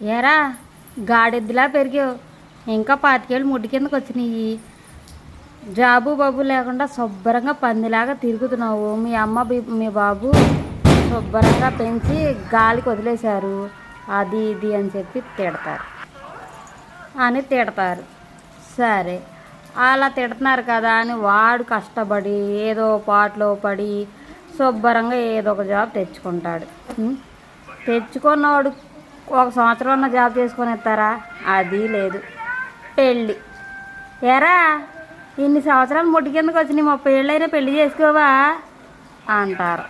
ఏరా గాడిద్దులా పెరిగావు. ఇంకా పాతికేళ్ళు ముడ్డి కిందకు వచ్చినాయి జాబు బాబు లేకుండా శుభ్రంగా పందిలాగా తిరుగుతున్నావు. మీ అమ్మ మీ బాబు శుభ్రంగా పెంచి గాలికి వదిలేశారు. అది ఇది అని చెప్పి తిడతారు. అని తిడతారు. సరే అలా తిడుతున్నారు కదా అని వాడు కష్టపడి ఏదో పాటలో పడి శుభ్రంగా ఏదో ఒక జాబ్ తెచ్చుకుంటాడు. తెచ్చుకున్నవాడు ఒక సంవత్సరం ఉన్న జాబ్ చేసుకొని ఇస్తారా అది లేదు. పెళ్ళి. ఎరా ఇన్ని సంవత్సరాలు ముట్టి కిందకు వచ్చి నీ ముప్పై ఏళ్ళైనా పెళ్ళి చేసుకోవా? అంటారు.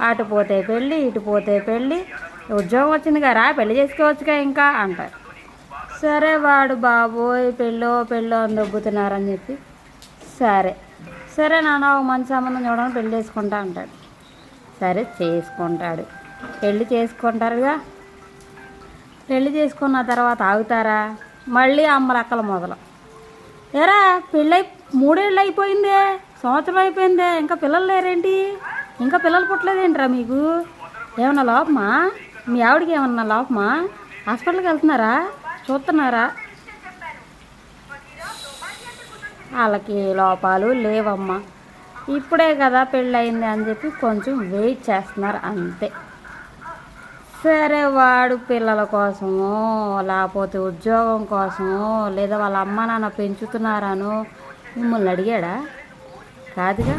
అటు పోతే పెళ్ళి ఇటు పోతే పెళ్ళి. ఉద్యోగం వచ్చింది కదా పెళ్ళి చేసుకోవచ్చుగా ఇంకా అంటారు. సరే వాడు బాబోయ్ పెళ్ళో పెళ్ళో అని దొబ్బుతున్నారని చెప్పి. సరే. సరే నాన్న ఒక మంచి సంబంధం చూడడం పెళ్ళి చేసుకుంటా అంటాడు. సరే చేసుకుంటాడు. పెళ్ళి చేసుకుంటారుగా. పెళ్ళి చేసుకున్న తర్వాత ఆగుతారా? మళ్ళీ అమ్మలక్కల మొదలు. ఎరా పెళ్ళై మూడేళ్ళు అయిపోయిందే సంవత్సరం అయిపోయిందే ఇంకా పిల్లలు లేరేంటి? ఇంకా పిల్లలు పుట్టలేదేంట్రా మీకు? ఏమన్నా లోపమా? మీ ఆవిడకి ఏమన్నా లోపమా? హాస్పిటల్కి వెళ్తున్నారా? చూస్తున్నారా? వాళ్ళకి లోపాలు లేవమ్మా. ఇప్పుడే కదా పెళ్ళయింది అని చెప్పి కొంచెం వెయిట్ చేస్తున్నారు అంతే. సరే వాడు పిల్లల కోసమో లేకపోతే ఉద్యోగం కోసమో లేదా వాళ్ళ అమ్మ నాన్న పెంచుతున్నారనో మిమ్మల్ని అడిగాడా? కాదుగా.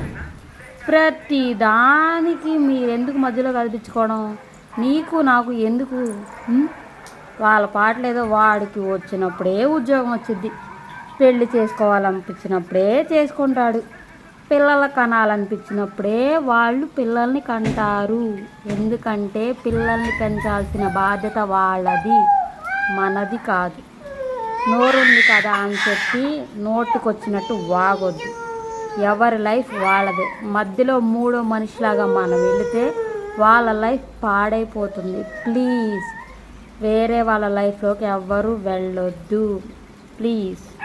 ప్రతి దానికి మీరెందుకు మధ్యలో కదిపించుకోవడం నీకు నాకు ఎందుకు? వాళ్ళ పాటలు ఏదో వాడికి వచ్చినప్పుడే ఉద్యోగం వచ్చింది పెళ్ళి చేసుకోవాలనిపించినప్పుడే చేసుకుంటాడు. పిల్లల కనాలనిపించినప్పుడే వాళ్ళు పిల్లల్ని కంటారు. ఎందుకంటే పిల్లల్ని పెంచాల్సిన బాధ్యత వాళ్ళది మనది కాదు. నోరుంది కదా అని చెప్పి నోటుకొచ్చినట్టు వాగొద్దు. ఎవరి లైఫ్ వాళ్ళదే. మధ్యలో మూడో మనిషిలాగా మనం వెళితే వాళ్ళ లైఫ్ పాడైపోతుంది. ప్లీజ్ వేరే వాళ్ళ లైఫ్లోకి ఎవ్వరూ వెళ్ళొద్దు. ప్లీజ్.